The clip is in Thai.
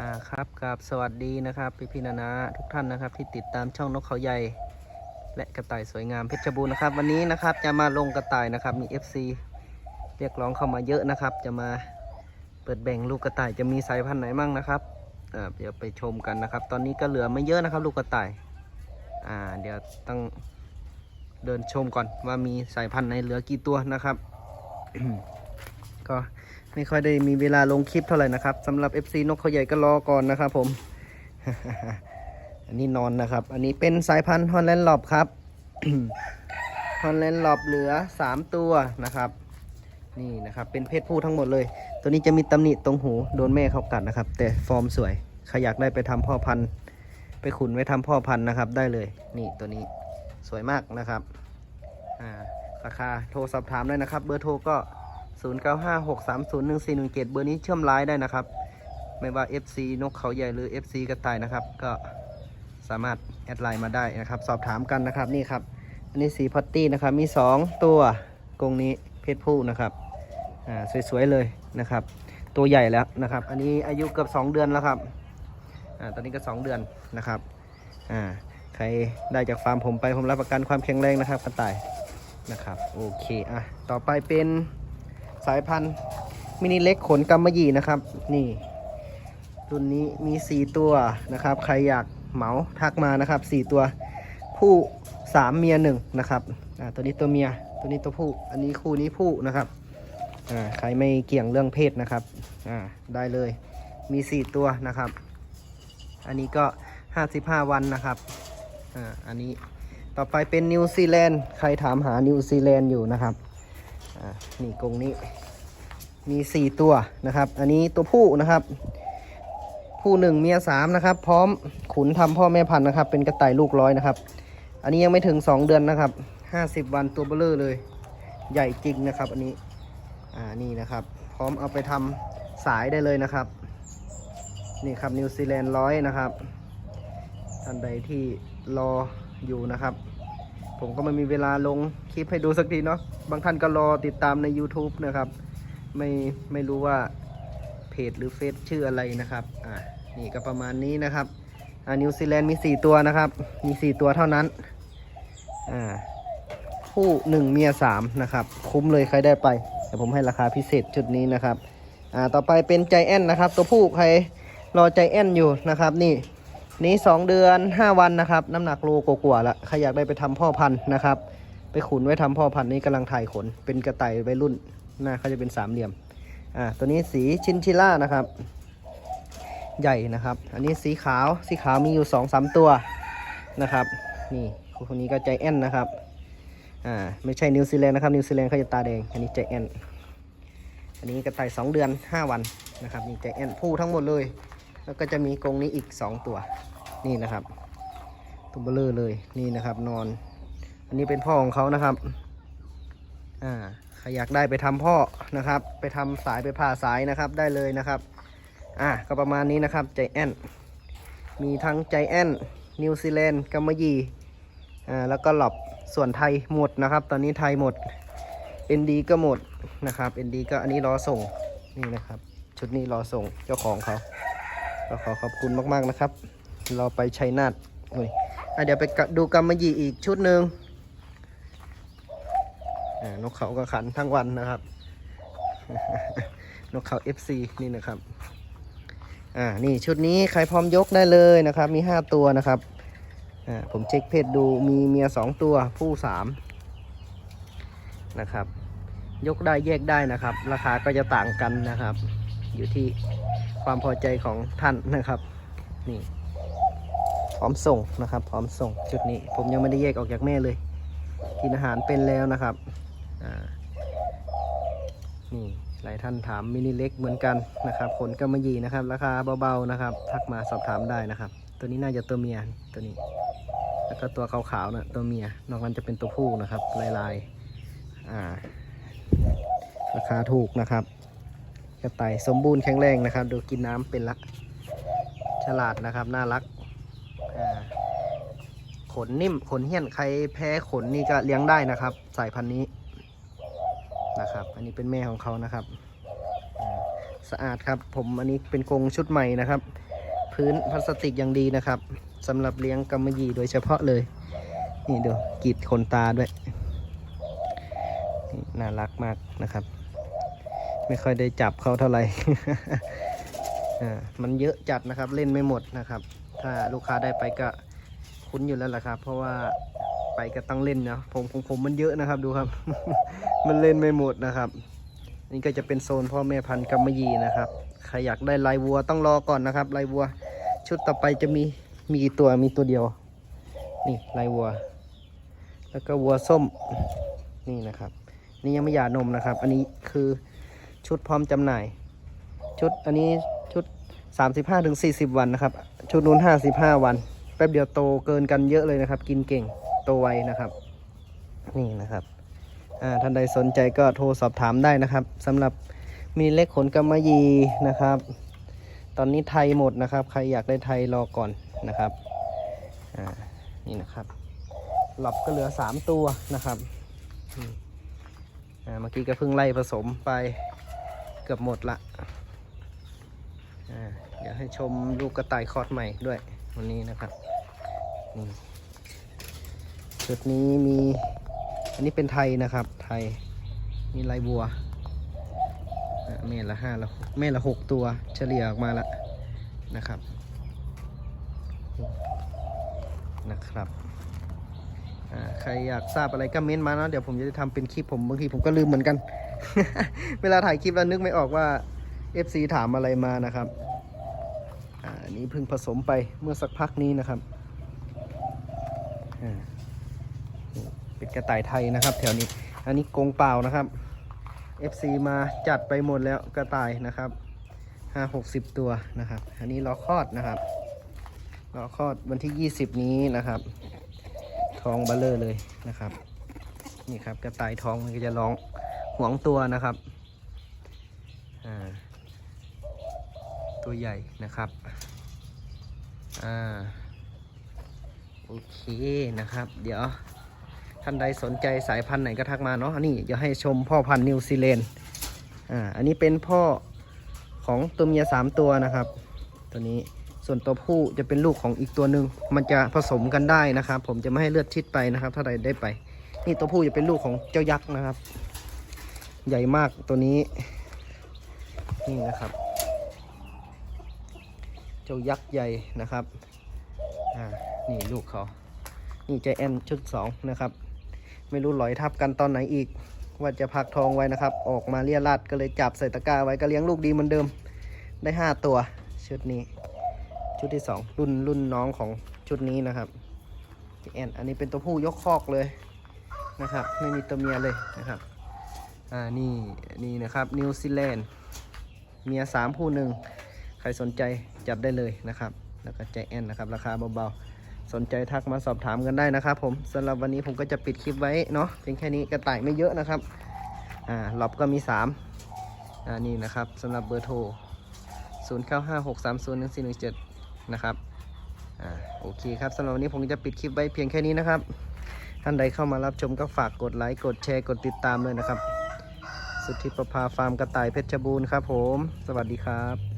อ่าครับกับสวัสดีนะครับพี่พี่นานาทุกท่านนะครับ ที่ติดตามช่องนกเขาใหญ่ และกระต่ายสวยงามเพชรบูรณ์นะครับ วันนี้นะครับจะมาลงกระต่ายนะครับมี FC เรียกร้องเข้ามาเยอะนะครับ จะมาเปิดแบ่งลูกกระต่ายจะมีสายพันธุ์ไหนมั่งนะครับอ่าเดี๋ยวไปชมกันนะครับ ตอนนี้ก็เหลือไม่เยอะนะครับ ลูกกระต่ายอ่าเดี๋ยวต้องเดินชมก่อนว่ามีสายพันธุ์ไหนเหลือกี่ตัวนะครับ ก็ ไม่ค่อยได้มีเวลาลงคลิปเท่าไหร่นะครับสำหรับ FC นกเขาใหญ่ก็รอก่อนนะครับผม อันนี้นอนนะครับ อันนี้เป็นสายพันธุ์ฮอลแลนด์ลอบครับฮอลแลนด์ลอบเหลือ 3 ตัวนะครับ นี่นะครับเป็นเพศผู้ทั้งหมดเลย ตัวนี้จะมีตำหนิตรงหูโดนแม่เขากัดนะครับ แต่ฟอร์มสวยใครอยากได้ไปทำพ่อพันธุ์ ไปขุนไว้ทำพ่อพันธุ์นะครับ ได้เลย นี่ตัวนี้สวยมากนะครับ อ่าราคาโทรสอบถามได้นะครับ เบอร์โทรก็ 0956301417 เบอร์นี้เชื่อมไลน์ได้นะครับ ไม่ว่า FC นกเขาใหญ่หรือ FC กระต่ายนะครับ ก็สามารถแอดไลน์มาได้นะครับ สอบถามกันนะครับนี่ครับ อันนี้สีพัตตี้นะครับ มี 2 ตัวกรงนี้เพศผู้นะครับอ่าสวยๆเลยนะครับ ตัวใหญ่แล้วนะครับ อันนี้อายุเกือบ2 เดือนแล้วครับอ่าตอนนี้ก็ 2 เดือนนะครับอ่าใครได้จากฟาร์มผมไปผมรับประกันความแข็งแรงนะครับกระต่ายนะครับ โอเคอะต่อไปเป็น สายพันธุ์มินิเล็กขนกำมะหยี่นะครับ นี่รุ่นนี้มี 4 ตัวนะครับ ใครอยากเหมาทักมานะครับ 4 ตัวผู้สามเมียหนึ่งนะครับอ่าตัวนี้ตัวเมีย ตัวนี้ตัวผู้ อันนี้คู่นี้ผู้นะครับอ่าใครไม่เกี่ยงเรื่องเพศนะครับอ่าได้เลยมี 4 ตัวนะครับ อันนี้ก็ 55 วันนะครับอ่าอันนี้ต่อไปเป็นนิวซีแลนด์ใครถามหานิวซีแลนด์อยู่นะครับ นี่กรงนี้ มี4ตัวนะครับ อันนี้ตัวผู้นะครับ ผู้หนึ่งเมียสามนะครับ พร้อมขุนทำพ่อแม่พันธุ์นะครับ เป็นกระต่ายลูกร้อยนะครับ อันนี้ยังไม่ถึง2เดือนนะครับ50วันตัวเบลเลอร์เลย ใหญ่จริงนะครับ อันนี้ อ่านี่นะครับ พร้อมเอาไปทำสายได้เลยนะครับ นี่ครับนิวซีแลนด์ร้อยนะครับท่านใดที่รออยู่นะครับ ผมก็ไม่มีเวลาลงคลิปให้ดูสักทีเนาะบางท่านก็รอติดตามใน YouTube นะครับ ไม่ไม่รู้ว่าเพจหรือเฟซชื่ออะไรนะครับอ่านี่ก็ประมาณนี้นะครับอ่านิวซีแลนด์มี 4 ตัวนะครับ มี 4 ตัวเท่านั้นอ่าคู่หนึ่งเมียสามนะครับ คุ้มเลยใครได้ไปแต่ผมให้ราคาพิเศษจุดนี้นะครับอ่าต่อไปเป็นใจแอนนะครับ ตัวผู้ใครรอใจแอนอยู่นะครับนี่ นี้สองเดือนห้าวันนะครับ น้ำหนักโลกว่าละใครอยากได้ไปทำพ่อพันธุ์นะครับ ไปขุนไว้ทำพ่อพันธุ์นี้กำลังถ่ายขน เป็นกระต่ายวัยรุ่นหน้าเขาจะเป็นสามเหลี่ยม อ่า ตัวนี้สีชินชิล่านะครับ ใหญ่นะครับ อันนี้สีขาว สีขาวมีอยู่สองสามตัวนะครับ นี่คนนี้ก็ใจแอนนะครับ อ่า ไม่ใช่นิวซีแลนด์นะครับ นิวซีแลนด์เขาจะตาแดง อันนี้ใจแอน อันนี้กระต่ายสองเดือนห้าวันนะครับ นี่ใจแอนผู้ทั้งหมดเลย แล้วก็จะมีกรงนี้อีกสองตัวนี่นะครับตัวเบลอเลยนี่นะครับนอน อันนี้เป็นพ่อของเขานะครับอ่าใครอยากได้ไปทำพ่อนะครับ ไปทำสายไปผ่าสายนะครับได้เลยนะครับอะก็ประมาณนี้นะครับใจแอนมีทั้งใจแอนนิวซีแลนด์กัมมะยีอ่าแล้วก็หลอบส่วนไทยหมดนะครับ ตอนนี้ไทยหมด ND ก็หมดนะครับ ND ก็อันนี้รอส่งนี่นะครับ ชุดนี้รอส่งเจ้าของเขา ก็ขอขอบคุณมากๆนะครับ เราไปชัยนาทเฮ้ยเดี๋ยวไปดูกัมมยีอีกชุดหนึ่งนกเขาก็ขันทั้งวันนะครับ นกเขา FC นี่นะครับ อ่า นี่ชุดนี้ใครพร้อมยกได้เลยนะครับ มี 5 ตัวนะครับ อ่า ผมเช็คเพศดูมีเมีย 2 ตัวผู้ 3 นะครับ ยกได้แยกได้นะครับ ราคาก็จะต่างกันนะครับ อยู่ที่ความพอใจของท่านนะครับ นี่ พร้อมส่งนะครับ พร้อมส่งชุดนี้ ผมยังไม่ได้แยกออกจากแม่เลย กินอาหารเป็นแล้วนะครับนี่หลายท่านถามมินิเล็กเหมือนกันนะครับขนกำมะหยี่นะครับ ราคาเบาๆนะครับ ทักมาสอบถามได้นะครับ ตัวนี้น่าจะตัวเมียตัวนี้ แล้วก็ตัวขาวๆนะตัวเมียนอกนั้นจะเป็นตัวผู้นะครับ ลายๆอ่าราคาถูกนะครับ กระต่ายสมบูรณ์แข็งแรงนะครับ ดูกินน้ำเป็นละฉลาดนะครับ น่ารักขนนิ่มขนเหี้ยนใครแพ้ขนนี่ก็เลี้ยงได้นะครับ สายพันธุ์นี้นะครับ อันนี้เป็นแม่ของเขานะครับสะอาดครับ ผมอันนี้เป็นกรงชุดใหม่นะครับ พื้นพลาสติกอย่างดีนะครับสำหรับเลี้ยงกำมะหยี่โดยเฉพาะเลย นี่ดูกีดขนตาด้วยน่ารักมากนะครับ ไม่ค่อยได้จับเขาเท่าไหร่อ่ามันเยอะจัดนะครับเล่นไม่หมดนะครับ ถ้าลูกค้าได้ไปก็คุ้นอยู่แล้วล่ะครับ เพราะว่าไปก็ต้องเล่นเนาะผมของผมมันเยอะนะครับดูครับ มันเล่นไม่หมดนะครับ นี่ก็จะเป็นโซนพ่อแม่พันธุ์กำมะหยี่นะครับใครอยากได้ลายวัวต้องรอก่อนนะครับลายวัว ชุดต่อไปจะมีมีกี่ตัวมีตัวเดียว นี่ลายวัว แล้วก็วัวส้มนี่นะครับ นี่ยังไม่หย่านมนะครับ อันนี้คือ ชุดพร้อมจำหน่าย ชุดอันนี้ชุด 35ถึง40 วันนะครับ ชุดนู้น 55 วัน แป๊บเดียวโตเกินกันเยอะเลยนะครับ กินเก่งโตไวนะครับ นี่นะครับอ่าท่านใดสนใจก็โทรสอบถามได้นะครับสำหรับมีเล็กขนกำมะยีนะครับ ตอนนี้ไทยหมดนะครับ ใครอยากได้ไทยรอก่อนนะครับนี่นะครับหลับก็เหลือ 3 ตัวนะครับเมื่อกี้ก็เพิ่งไล่ผสมไป เกือบหมดละเดี๋ยวให้ชมลูกกระต่ายคอร์ดใหม่ด้วยวันนี้นะครับนี่ชุดนี้มีอันนี้เป็นไทยนะครับ ไทยมีลายบัวอะแม่ละห้าละแม่ละหกตัวเฉลี่ยออกมาล้วนะครับนะครับใครอยากทราบอะไรก็เม้นต์มาเนาะเดี๋ยวผมจะทำเป็นคลิปผมบางทีผมก็ลืมเหมือนกัน เวลาถ่ายคลิปแล้วนึกไม่ออกว่า FC ถามอะไรมานะครับอันนี้เพิ่งผสมไปเมื่อสักพักนี้นะครับเป็นกระต่ายไทยนะครับแถวนี้ อันนี้กงเปล่านะครับ FC มาจัดไปหมดแล้วกระต่ายนะครับห้าหกสิบตัวนะครับ อันนี้รอคอดนะครับรอคอดวันที่20นี้นะครับ ทองเบลเลอร์เลยนะครับ นี่ครับกระต่ายทองมันก็จะร้อง หวงตัวนะครับตัวใหญ่นะครับอ่าโอเคนะครับ เดี๋ยวท่านใดสนใจสายพันธุ์ไหนก็ทักมาเนาะอันนี้จะให้ชมพ่อพันธุ์นิวซีแลนด์อ่าอันนี้เป็นพ่อของตัวเมียสามตัวนะครับ ตัวนี้ส่วนตัวผู้จะเป็นลูกของอีกตัวหนึ่งมันจะผสมกันได้นะครับ ผมจะไม่ให้เลือดชิดไปนะครับ ถ้าใดได้ไป นี่ตัวผู้จะเป็นลูกของเจ้ายักษ์นะครับ ใหญ่มากตัวนี้ นี่นะครับ เจ้ายักษ์ใหญ่นะครับ อ่า นี่ลูกเขา นี่ใจแอนชุดสองนะครับ ไม่รู้หลอยทับกันตอนไหนอีก ว่าจะพักทองไว้นะครับ ออกมาเรียราดก็เลยจับใส่ตะกร้าไว้ก็เลี้ยงลูกดีเหมือนเดิม ได้ห้าตัวชุดนี้ ชุดที่สองรุ่นรุ่นน้องของชุดนี้นะครับใจแอนอันนี้เป็นตัวผู้ยกคอกเลยนะครับ ไม่มีตัวเมียเลยนะครับ อ่านี่นี่นะครับนิวซีแลนด์เมียสามผู้หนึ่งใครสนใจจับได้เลยนะครับ แล้วก็ใจแอนนะครับ ราคาเบาๆ สนใจทักมาสอบถามกันได้นะครับผมสำหรับวันนี้ผมก็จะปิดคลิปไว้เนาะเพียงแค่นี้กระต่ายไม่เยอะนะครับอ่าหลอบก็มี3อ่านี่นะครับสำหรับเบอร์โทร0 9 5 6 3 0 1 4 1 7นะครับอ่าโอเคครับสำหรับวันนี้ผมจะปิดคลิปไว้เพียงแค่นี้นะครับท่านใดเข้ามารับชมก็ฝากกดไลค์ กดแชร์ กดติดตามเลยนะครับ สุทธิประภาฟาร์มกระต่ายเพชรบูรณ์ครับผม สวัสดีครับ